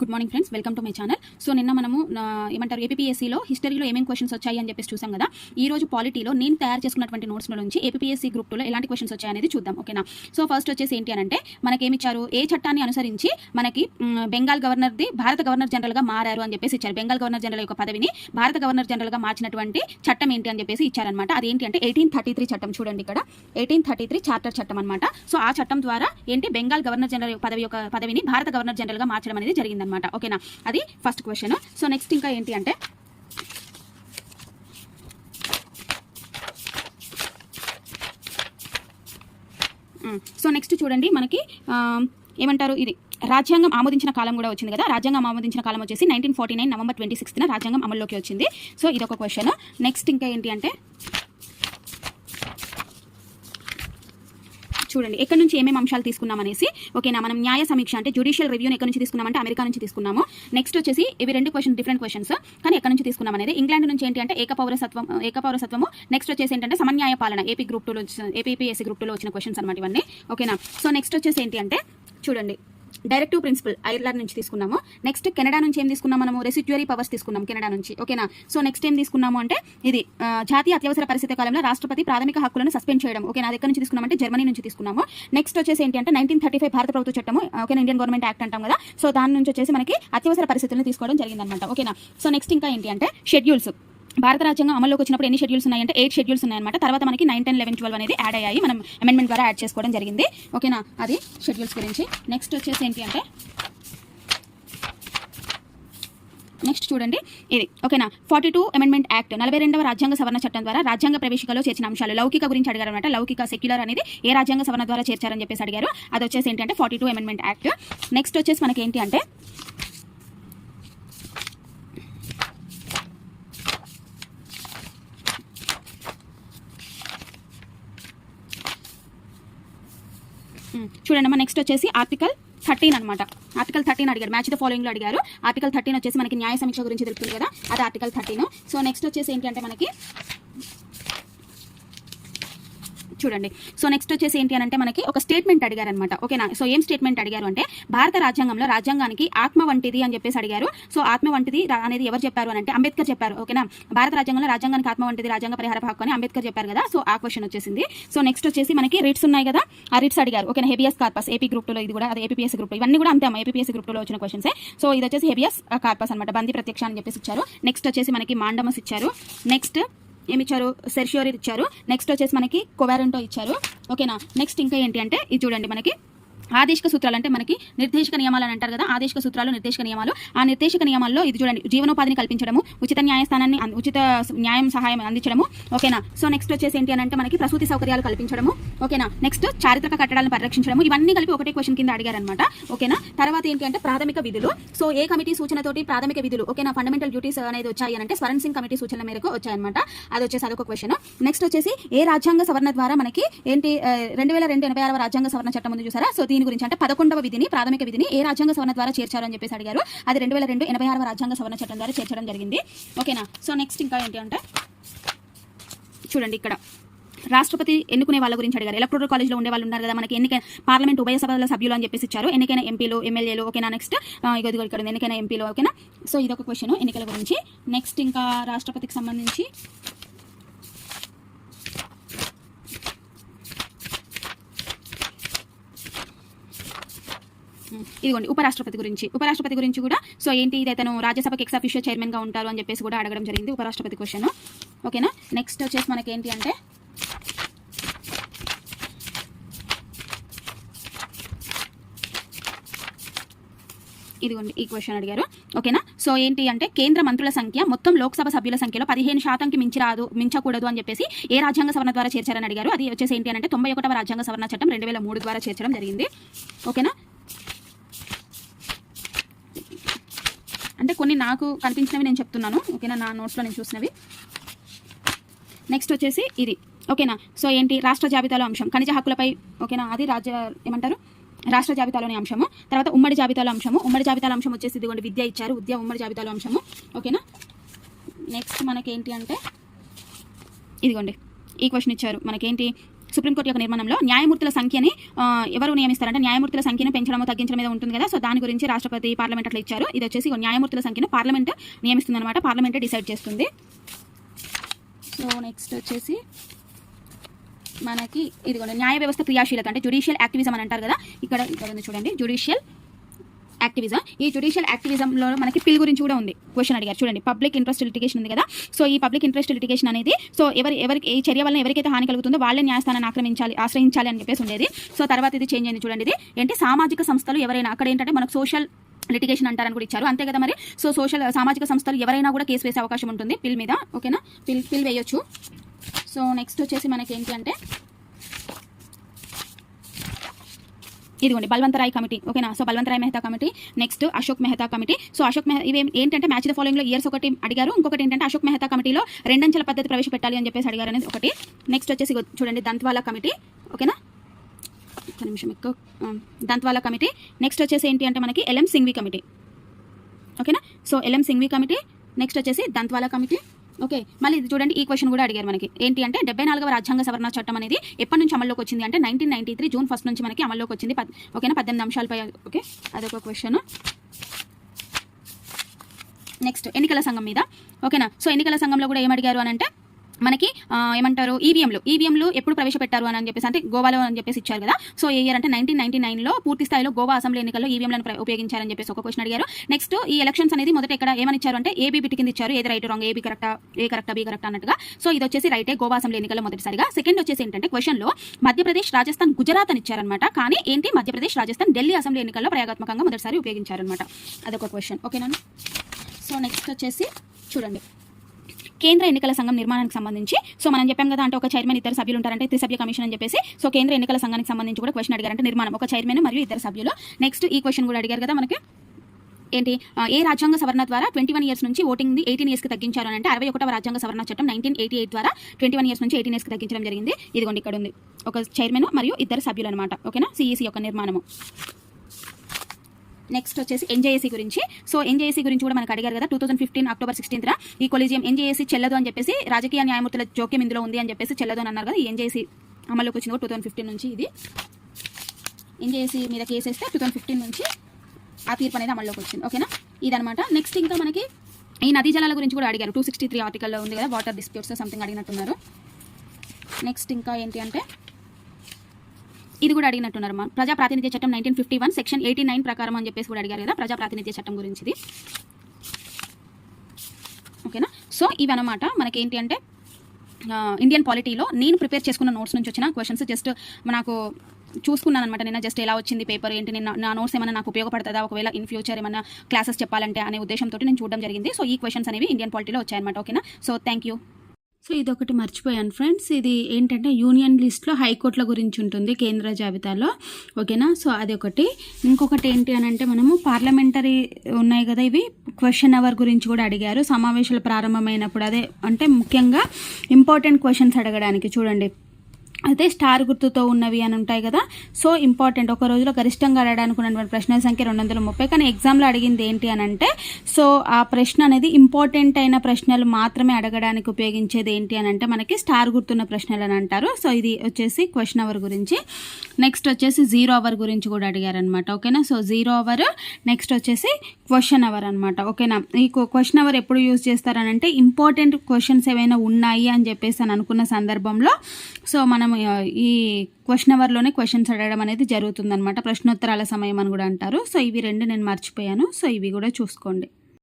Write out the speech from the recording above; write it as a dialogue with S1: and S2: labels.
S1: Good morning friends welcome to my channel. So నిన్న మనము ఏమంటారు ఏపీఎస్సీలో హిస్టరీలో ఏమేమి క్వశ్చన్స్ వచ్చాయి అని చెప్పేసి చూసాం కదా. ఈ రోజు పాలిటీలో నేను తయారు చేసుకున్నటువంటి నోట్స్ నుంచి ఏపీఎస్సీ గ్రూప్ టూలో ఎలాంటి క్వశ్చన్స్ వచ్చాయనేది చూద్దాం ఓకేనా సో ఫస్ట్ వచ్చేసి ఏంటి అని అంటే మనకి ఏమి ఇచ్చారు ఏ చట్టాన్ని అనుసరించి మనకి బెంగాల్ గవర్నర్ది భారత గవర్నర్ జనరల్గా మారారు అని చెప్పేసి ఇచ్చారు. బెంగాల్ గవర్నర్ జనరల్ యొక్క పదవిని భారత గవర్నర్ జనరల్గా మార్చినటువంటి చట్టం ఏంటి అని చెప్పేసి ఇచ్చారనమాట అదేంటి అంటే ఎయిటీన్ థర్టీ త్రీ చట్టం చూడండి ఇక్కడ. ఎయిటీన్ థర్టీ త్రీ చార్టర్ చట్టం అనమాట సో ఆ చట్టం ద్వారా ఏంటి బెంగాల్ గవర్నర్ జనరల్ పదవి యొక్క పదవిని భారత గవర్నర్ జనరల్గా మార్చడం అనేది జరిగింది అనమాట ఓకేనా? అది ఫస్ట్ క్వశ్చన్ సో నెక్స్ట్ ఇంకా ఏంటి అంటే సో నెక్స్ట్ చూడండి మనకి ఏమంటారు? ఇది రాజ్యాంగం ఆమోదించిన కాలం కూడా వచ్చింది కదా? రాజ్యాంగం ఆమోదించిన కాలం వచ్చేసి nineteen forty nine November twenty సిక్స్త్న రాజ్యాంగం అమల్లోకి వచ్చింది. సో ఇదొక క్వశ్చన్ నెక్స్ట్ ఇంకా ఏంటి అంటే చూడండి. ఎక్కడ నుంచి ఏమేమి అంశాలు తీసుకున్నాం అనేసి ఓకేనా మనం న్యాయ సమీక్ష అంటే జుడిషియల్ రివ్యూని ఎక్కడ నుంచి తీసుకున్నామంటే అమెరికా నుంచి తీసుకున్నాము. నెక్స్ట్ వచ్చేసి ఇవి రెండు క్వశ్చన్ డిఫరెంట్ క్వశ్చన్స్ కానీ ఎక్కడ నుంచి తీసుకున్నాం అనేది ఇంగ్లాండ్ నుంచి ఏంటి అంటే ఏకపౌరసత్వం ఏకపౌరసత్వము. నెక్స్ట్ వచ్చేసి ఏంటంటే సమన్యాయ పాలన ఏపీ గ్రూప్ టూలో ఏపీఎస్సీ గ్రూప్ టూలో వచ్చిన క్వశ్చన్స్ అనమాట ఇవన్నీ. ఓకేనా సో నెక్స్ట్ వచ్చేసి ఏంటి అంటే చూడండి. డైరెక్టివ్ ప్రిన్సిపల్ ఐర్లాండ్ నుంచి తీసుకున్నాము. నెక్స్ట్ కెనడా నుంచి ఏం తీసుకున్నాం మనము? రెసిట్యూరీ పవర్స్ తీసుకున్నాం కెనడా నుంచి. ఓకేనా సో నెక్స్ట్ ఏం తీసుకున్నాము అంటే ఇది జాతీయ అత్యవసర పరిస్థితి కాలంలో రాష్ట్రపతి ప్రాథమిక హక్కులను సస్పెండ్ చేయడం. ఓకేనా అది ఎక్కడి నుంచి తీసుకున్నామంటే జర్మనీ నుంచి తీసుకున్నాము. నెక్స్ట్ వచ్చేసి ఏంటి అంటే నైన్టీన్ థర్టీ ఫైవ్ భారత ప్రభుత్వ చట్టము ఓకేనా ఇండియన్ గవర్నమెంట్ యాక్ట్ అంటాం కదా. సో దాని నుంచి వచ్చేసి మనకి అత్యవసర పరిస్థితులను తీసుకోవడం జరిగిందనమాట ఓకేనా సో నెక్స్ట్ ఇంకా ఏంటి అంటే షెడ్యూల్స్ భారత రాజ్యాంగం అమల్లోకి వచ్చినప్పుడు ఎన్ని షెడ్యూల్స్ ఉన్నాయంటే ఎయిట్ షెడ్యూల్స్ ఉన్నాయన్నమాట. తర్వాత మనకి నైన్ టెన్ లెవెన్ ట్వెల్వ్ అనేది యాడ్ అయ్యాయి. మనం అమెండ్మెంట్ ద్వారా యాడ్ చేసుకోవడం జరిగింది. ఓకేనా? అది షెడ్యూల్స్ గురించి. నెక్స్ట్ వచ్చేసి ఏంటి అంటే నెక్స్ట్ చూడండి. ఇది ఓకేనా? ఫార్టీ టూ అమెండ్మెంట్ యాక్ట్ నలభై రెండవ రాజ్యాంగ సవరణ చట్టం ద్వారా రాజ్యాంగ ప్రవేశికలో చేర్చిన అంశాలు. లౌకిక గురించి అడిగారు అనమాట లౌకిక సెక్యులర్ అనేది ఏ రాజ్యాంగ సవరణ ద్వారా చేర్చారని చెప్పేసి అడిగారు. అది వచ్చేసి ఏంటంటే forty two amendment act next వచ్చేసి మనకి ఏంటి అంటే చూడండి అమ్మా. నెక్స్ట్ వచ్చేసి ఆర్టికల్ థర్టీన్ అనమాట ఆర్టికల్ థర్టీన్ అడిగారు. మ్యాచ్ ద ఫాలోయింగ్లో అడిగారు. ఆర్టికల్ థర్టీన్ వచ్చేసి మనకి న్యాయ సమీక్ష గురించి తెలుపుతుంది కదా. అది ఆర్టికల్ థర్టీన్ సో నెక్స్ట్ వచ్చేసి ఏంటి అంటే మనకి చూడండి. సో నెక్స్ట్ వచ్చేసి ఏంటి అని అంటే మనకి ఒక స్టేట్మెంట్ అడిగారు అనమాట ఓకేనా సో ఏం స్టేట్మెంట్ అడిగారు అంటే భారత రాజ్యాంగంలో రాజ్యాంగానికి ఆత్మ వంటిది అని చెప్పేసి అడిగారు. సో ఆత్మ వంటిది అనేది ఎవరు చెప్పారు అని అంటే అంబేద్కర్ చెప్పారు. ఓకేనా భారత రాజ్యాంగంలో రాజ్యాంగానికి ఆత్మ వంటిది రాజ్యాంగ పరిహార హక్కు అని అంబేద్కర్ చెప్పారు కదా? సో ఆ క్వశ్చన్ వచ్చేసింది. సో నెక్స్ట్ వచ్చేసి మనకి రిట్స్ ఉన్నాయి కదా? ఆ రిట్స్ అడిగారు. ఓకేనా హెబియస్ కార్పస్ ఏపీ గ్రూప్లో ఇది కూడా అదే ఏపీఎస్ గ్రూప్ ఇవన్నీ కూడా అంతే ఏపీఎస్ గ్రూప్లో వచ్చిన క్వశ్చన్సే సో ఇది వచ్చేసి హెబియస్ కార్పస్ అనమాట. బంది ప్రత్యక్ష అని చెప్పేసి ఇచ్చారు. నెక్స్ట్ వచ్చేసి మనకి మాండమస్ ఇచ్చారు. నెక్స్ట్ ఏమి ఇచ్చారు సెర్షియోరీ ఇచ్చారు నెక్స్ట్ వచ్చేసి మనకి కొవారెంటో ఇచ్చారు. ఓకేనా నెక్స్ట్ ఇంకా ఏంటి అంటే ఇది చూడండి మనకి. ఆదేశిక సూత్రాలు అంటే మనకి నిర్దేశక నియమాలు అని అంటారు కదా ఆదేశిక సూత్రాలు నిర్దేశక నియమాలు. ఆ నిర్దేశక నియమాల్లో ఇది చూడండి జీవనోపాధిని కల్పించడము ఉచిత న్యాయస్థానాన్ని ఉచిత న్యాయం సహాయం అందించడము ఓకేనా? సో నెక్స్ట్ వచ్చేసి ఏంటి అని అంటే మనకి ప్రసూతి సౌకర్యాలు కల్పించడము ఓకేనా? నెక్స్ట్ చారిత్రక కట్టడాలను పరిరక్షించడము ఇవన్నీ కలిపి ఒకటే క్వశ్చన్ కింద అడిగారనమాట ఓకేనా? తర్వాత ఏంటి అంటే ప్రాథమిక విధులు. సో ఏ కమిటీ సూచనతోటి ప్రాథమిక విధులు ఓకేనా? ఫండమెంటల్ డ్యూటీస్ అనేది వచ్చాయి అని అంటే స్వరణ్ సింగ్ కమిటీ సూచనల మేరకు వచ్చాయన్నమాట. అది వచ్చేసి అదొక క్వశ్చన్ నెక్స్ట్ వచ్చేసి ఏ రాజ్యాంగ సవరణ ద్వారా మనకి ఏంటి రెండు వేల రెండు ఎనభై ఆరవ రాజ్యాంగ సవరణ చట్టం ఉంది చూసారా? సో దీని గురించి అంటే పదకొండవ విధిని ప్రాథమిక విధిని ఏ రాజ్యాంగ సవరణ ద్వారా చేర్చారు అని చెప్పేసి అడిగారు. అది రెండు వేల రెండు ఎనభై ఆరవ రాజ్యాంగ సవరణ చట్టం ద్వారా చేర్చడం జరిగింది. ఓకేనా? సో నెక్స్ట్ ఇంకా ఏంటి అంటే చూడండి ఇక్కడ. రాష్ట్రపతి ఎన్నుకునే వాళ్ళ గురించి అడిగారు. ఎలక్ట్రోల్ కాలేజ్లో ఉండే వాళ్ళు ఉన్నారు కదా మనకి ఎన్నికైన పార్లమెంట్ ఉభయ సభల సభ్యులు అని చెప్పేసి ఇచ్చారు. ఎన్నికైన ఎంపీలు ఎమ్మెల్యేలు ఓకేనా నెక్స్ట్? ఇదిగో ఇక్కడ ఎన్నికైన ఎంపీలు ఓకేనా? సో ఇదొక క్వశ్చన్ ఎన్నికల గురించి. నెక్స్ట్ ఇంకా రాష్ట్రపతికి సంబంధించి ఇదిగోండి ఉపరాష్ట్రపతి గురించి. ఉపరాష్ట్రపతి గురించి కూడా సో ఏంటి ఇది అతను రాజ్యసభకి ఎక్స్ అఫీషియల్ చైర్మన్గా ఉంటారు అని చెప్పేసి కూడా అడగడం జరిగింది ఉపరాష్ట్రపతి క్వశ్చన్ ఓకేనా నెక్స్ట్ వచ్చేసి మనకి ఏంటి అంటే ఇదిగోండి ఈ క్వశ్చన్ అడిగారు. ఓకేనా సో ఏంటి అంటే కేంద్ర మంత్రుల సంఖ్య మొత్తం లోక్సభ సభ్యుల సంఖ్యలో పదిహేను శాతంకి మించి రాదు మించకూడదు అని చెప్పేసి ఏ రాజ్యాంగ సవరణ ద్వారా చేర్చారని అడిగారు. అది వచ్చేసి ఏంటి అంటే తొంభై ఒకటవ రాజ్యాంగ సవరణ చట్టం రెండు వేల మూడు ద్వారా చేర్చడం జరిగింది. ఓకేనా అంటే కొన్ని నాకు కనిపించినవి నేను చెప్తున్నాను. ఓకేనా? నా నోట్స్లో నేను చూసినవి. నెక్స్ట్ వచ్చేసి ఇది. ఓకేనా? సో ఏంటి? రాష్ట్ర జాబితాలో అంశం. ఖనిజ హక్కులపై ఓకేనా? అది రాజ్య ఏమంటారు? రాష్ట్ర జాబితాలోని అంశము. తర్వాత ఉమ్మడి జాబితాలో అంశము. ఉమ్మడి జాబితాలో అంశం వచ్చేసి ఇదిగోండి విద్య ఇచ్చారు. విద్య ఉమ్మడి జాబితాలో అంశము. ఓకేనా? నెక్స్ట్ మనకేంటి అంటే ఇదిగోండి. ఈ క్వశ్చన్ ఇచ్చారు. మనకేంటి? సుప్రీంకోర్టు యొక్క నిర్మాణంలో న్యాయమూర్తుల సంఖ్యని ఎవరు నియమిస్తారంటే న్యాయమూర్తుల సంఖ్యను పెంచడం తగ్గించడం మీద ఉంటుంది కదా. సో దాని గురించి రాష్ట్రపతి పార్లమెంట్ అట్లా ఇచ్చారు. ఇది వచ్చేసి న్యాయమూర్తుల సంఖ్యను పార్లమెంట్ నియమిస్తుంది అనమాట పార్లమెంటే డిసైడ్ చేస్తుంది. సో నెక్స్ట్ వచ్చేసి మనకి ఇదిగోండి న్యాయ వ్యవస్థ క్రియాశీలత అంటే జుడిషియల్ యాక్టివిజం అని అంటారు కదా. ఇక్కడ ఇక్కడ ఉంది చూడండి జుడిషియల్ యాక్టివిజం. ఈ జుడిషియల్ యాక్టివిజంలో మనకి పిల్ గురించి కూడా ఉంది. క్వశ్చన్ అడిగారు. చూడండి. పబ్లిక్ ఇంట్రెస్ట్ లిటిగేషన్ ఉంది కదా. సో ఈ పబ్లిక్ ఇంట్రెస్ట్ లిటిగేషన్ అనేది సో ఎవరి ఎవరికి ఈ చర్య వల్ల ఎవరికైతే హాని కలుగుతుందో వాళ్ళే న్యాయస్థానాన్ని ఆక్రమించాలి ఆశ్రయించాలి అని చెప్పేసి ఉండేది. సో తర్వాత ఇది చేంజ్ అయింది చూడండి ఇది. ఏంటి? సామాజిక సంస్థలు ఎవరైనా అక్కడ ఏంటంటే మనకు సోషల్ లిటిగేషన్ అంటారని కూడా ఇచ్చారు. అంతే కదా మరి? సో సోషల్ సామాజిక సంస్థలు ఎవరైనా కూడా కేసు వేసే అవకాశం ఉంటుంది పిల్ మీద. ఓకేనా పిల్ పిల్ వేయొచ్చు. సో నెక్స్ట్ వచ్చేసి మనకి ఏంటి అంటే ఇదిగోండి బల్వంతరాయ్ కమిటీ. ఓకేనా? So Balwantrai Mehta committee next Ashok Mehta committee. So Ashok మెహ ఇవి ఏంటంటే మ్యాచ్ ద ఫాలోయింగ్లో ఇయర్స్ ఒకటి అడిగారు. ఇంకొకటి ఏంటంటే అశోక్ మెహతా కమిటీలో రెండంచెల పద్ధతి ప్రవేశపెట్టాలి అని చెప్పేసి అడిగారు అనేది ఒకటి. నెక్స్ట్ వచ్చేసి చూడండి దంత్వాలా కమిటీ. ఓకేనా? ఒక్క నిమిషం ఎక్కువ దంత్వాలా కమిటీ. నెక్స్ట్ వచ్చేసి ఏంటి అంటే మనకి ఎల్ఎం సింగ్వి కమిటీ. ఓకేనా? So LM Singhvi committee. Next వచ్చేసి దంత్వాలా కమిటీ. ఓకే మళ్ళీ ఇది చూడండి ఈ క్వశ్చన్ కూడా అడిగారు మనకి. ఏంటి అంటే డెబ్బై నాలుగవ రాజ్యాంగ సవరణ చట్టం అనేది ఎప్పటి నుంచి అమల్లోకి వచ్చింది అంటే nineteen ninety three June first నుంచి మనకి అమల్లోకి వచ్చింది. పద్- ఓకేనా? పద్దెనిమిది అంశాలపై ఓకే? అదొక క్వశ్చన్ నెక్స్ట్ ఎన్నికల సంఘం మీద. ఓకేనా? సో ఎన్నికల సంఘంలో కూడా ఏం అడిగారు అని అంటే మనకి ఏమంటారు ఈవీఎంలు ఈవీఎంలు ఎప్పుడు ప్రవేశపెట్టారు అని చెప్పేసి అంటే గోవాలో అని చెప్పేసి ఇచ్చారు కదా. సో ఏ ఇయర్ అంటే నైన్టీన్ నైన్టీ నైన్లో పూర్తి స్థాయిలో గోవా అసెంబ్లీ ఎన్నికల్లో ఈవీఎంలను ఉపయోగించారని చెప్పేసి ఒక క్వశ్చన్ అడిగారు. నెక్స్ట్ ఈ ఎలక్షన్స్ అనేది మొదట ఇక్కడ ఏమని ఇచ్చారు అంటే ఏబీ బిట్ కింద ఇచ్చారు. ఏది రైట్ రాంగ్ ఏబీ కరెక్టా ఏ కరెక్టా బి కరెక్ట్ అన్నట్టుగా. సో ఇది వచ్చేసి రైటే గోవా అసెంబ్లీ ఎన్నికల్లో మొదటిసారిగా. సెకండ్ వచ్చేసి ఏంటంటే క్వశ్చన్లో మధ్యప్రదేశ్ రాజస్థాన్ గుజరాత్ అని ఇచ్చారనమాట కానీ ఏంటి? మధ్యప్రదేశ్ రాజస్థాన్ ఢిల్లీ అసెంబ్లీ ఎన్నికల్లో ప్రయోగాత్మకంగా మొదటిసారి ఉపయోగించారనమాట అదొక క్వశ్చన్ ఓకేనా సో నెక్స్ట్ వచ్చేసి చూడండి. కేంద్ర ఎన్నికల సంఘం నిర్మాణానికి సంబంధించి సో మనం చెప్పాం కదా అంటే ఒక చైర్మన్ ఇద్దరు సభ్యులు ఉంటారంటే త్రిసభ్య కమిషన్ అని చెప్పేసి సో కేంద్ర ఎన్నికల సంఘానికి సంబంధించి కూడా క్వశ్చన్ అడిగారు అంటే నిర్మాణం ఒక చైర్మన్ మరియు ఇద్దరు సభ్యులు. నెక్స్ట్ ఈ క్వశ్చన్ కూడా అడిగారు కదా మనకి. ఏంటి? ఏ రాజ్యాంగ సవరణ ద్వారా ట్వంటీ వన్ ఇయర్స్ నుంచి ఓటింగ్ ఎయిటీన్ ఇయర్స్కి తగ్గించారు అంటే అరవై ఒకటవ రాజ్యాంగ సవరణ చట్టం నైన్టీన్ ఎయిటీ ఎయిట్ ద్వారా ట్వంటీ వన్ ఇయర్స్ నుంచి ఎయిటీన్ ఇయర్స్కి తగ్గించడం జరిగింది. ఇదిగోండి ఇక్కడ ఉంది. ఒక చైర్మన్ మరియు ఇద్దరు సభ్యులు అనమాట ఓకేనా? సిఈసి యొక్క నిర్మాణము. నెక్స్ట్ వచ్చేసి ఎన్జేఏసీ గురించి. సో ఎన్జేఏసీ గురించి కూడా మనకు అడిగారు కదా two thousand fifteen October sixteenth ఈ కొలిజియం ఎన్జేఏసీ చెల్లదు అని చెప్పేసి రాజకీయ న్యాయమూర్తుల జోక్యం ఇందులో ఉంది అని చెప్పేసి చెల్లదు అని అన్నారు కదా ఈ ఎన్జేఏసీ అమల్లోకి వచ్చింది టూ థౌసండ్ ఫిఫ్టీన్ నుంచి ఇది. ఎన్జేఏసీ మీద కేసేస్తే టూ థౌసండ్ ఫిఫ్టీన్ నుంచి ఆ తీర్పు అనేది అమల్లోకి వచ్చింది. ఓకేనా ఇదనమాట నెక్స్ట్ ఇంకా మనకి ఈ నదీ జలాల గురించి కూడా అడిగారు. టూ సిక్స్టీ త్రీ ఆర్టికల్లో ఉంది కదా వాటర్ డిస్ప్యూట్స్ సంథింగ్ అడిగినట్టున్నారు. నెక్స్ట్ ఇంకా ఏంటి అంటే ఇది కూడా అడిగినట్టున్నారు మా ప్రజా ప్రాతినిధ్య చట్టం nineteen fifty one section eighty nine ప్రకారం అని చెప్పేసి కూడా అడిగారు కదా ప్రజా ప్రాతినిధ్య చట్టం గురించిది. ఓకేనా? సో ఇవన్నమాట మనకేంటి అంటే ఇండియన్ పాలిటీలో నేను ప్రిపేర్ చేసుకున్న నోట్స్ నుంచి వచ్చిన క్వశ్చన్స్ జస్ట్ నాకు చూసుకున్నాను అనమాట నిన్న జస్ట్ ఎలా వచ్చింది పేపర్ ఏంటి నిన్న నా నోట్స్ ఏమైనా నాకు ఉపయోగపడుతుందా? ఒకవేళ ఇన్ ఫ్యూచర్ ఏమైనా క్లాసెస్ చెప్పాలంటే అనే ఉద్దేశంతో నేను చూడడం జరిగింది. సో ఈ క్వశ్చన్స్ అనేవి ఇండియన్ పాలిటీలో వచ్చాయన్నమాట. ఓకేనా? సో థ్యాంక్ యూ
S2: సో ఇది ఒకటి మర్చిపోయాను ఫ్రెండ్స్. ఇది ఏంటంటే యూనియన్ లిస్ట్లో హైకోర్టుల గురించి ఉంటుంది కేంద్ర జాబితాలో. ఓకేనా? సో అది ఒకటి ఇంకొకటి ఏంటి అని అంటే మనము పార్లమెంటరీ ఉన్నాయి కదా ఇవి. క్వశ్చన్ అవర్ గురించి కూడా అడిగారు. సమావేశాలు ప్రారంభమైనప్పుడు అదే అంటే ముఖ్యంగా ఇంపార్టెంట్ క్వశ్చన్స్ అడగడానికి చూడండి. అయితే స్టార్ గుర్తుతో ఉన్నవి అని ఉంటాయి కదా. So important. ఒక రోజులో గరిష్టంగా అడగడానికి ఉన్నటువంటి ప్రశ్నల సంఖ్య రెండు వందల ముప్పై కానీ ఎగ్జామ్లో అడిగింది ఏంటి అని అంటే సో ఆ ప్రశ్న అనేది ఇంపార్టెంట్ అయిన ప్రశ్నలు మాత్రమే అడగడానికి ఉపయోగించేది ఏంటి అని అంటే మనకి స్టార్ గుర్తున్న ప్రశ్నలు అని అంటారు. సో ఇది వచ్చేసి క్వశ్చన్ అవర్ గురించి. నెక్స్ట్ వచ్చేసి జీరో అవర్ గురించి కూడా అడిగారనమాట ఓకేనా? So zero hour. నెక్స్ట్ వచ్చేసి క్వశ్చన్ అవర్ అనమాట ఓకేనా? ఈ క్వశ్చన్ అవర్ ఎప్పుడు యూజ్ చేస్తారని అంటే ఇంపార్టెంట్ క్వశ్చన్స్ ఏవైనా ఉన్నాయి అని చెప్పేసి అని అనుకున్న సందర్భంలో సో మనం ఈ క్వశ్చన్ అవర్లోనే క్వశ్చన్స్ అడగడం అనేది జరుగుతుందనమాట ప్రశ్నోత్తరాల సమయం అని కూడా అంటారు. సో ఇవి రెండు నేను మర్చిపోయాను. సో ఇవి కూడా చూసుకోండి.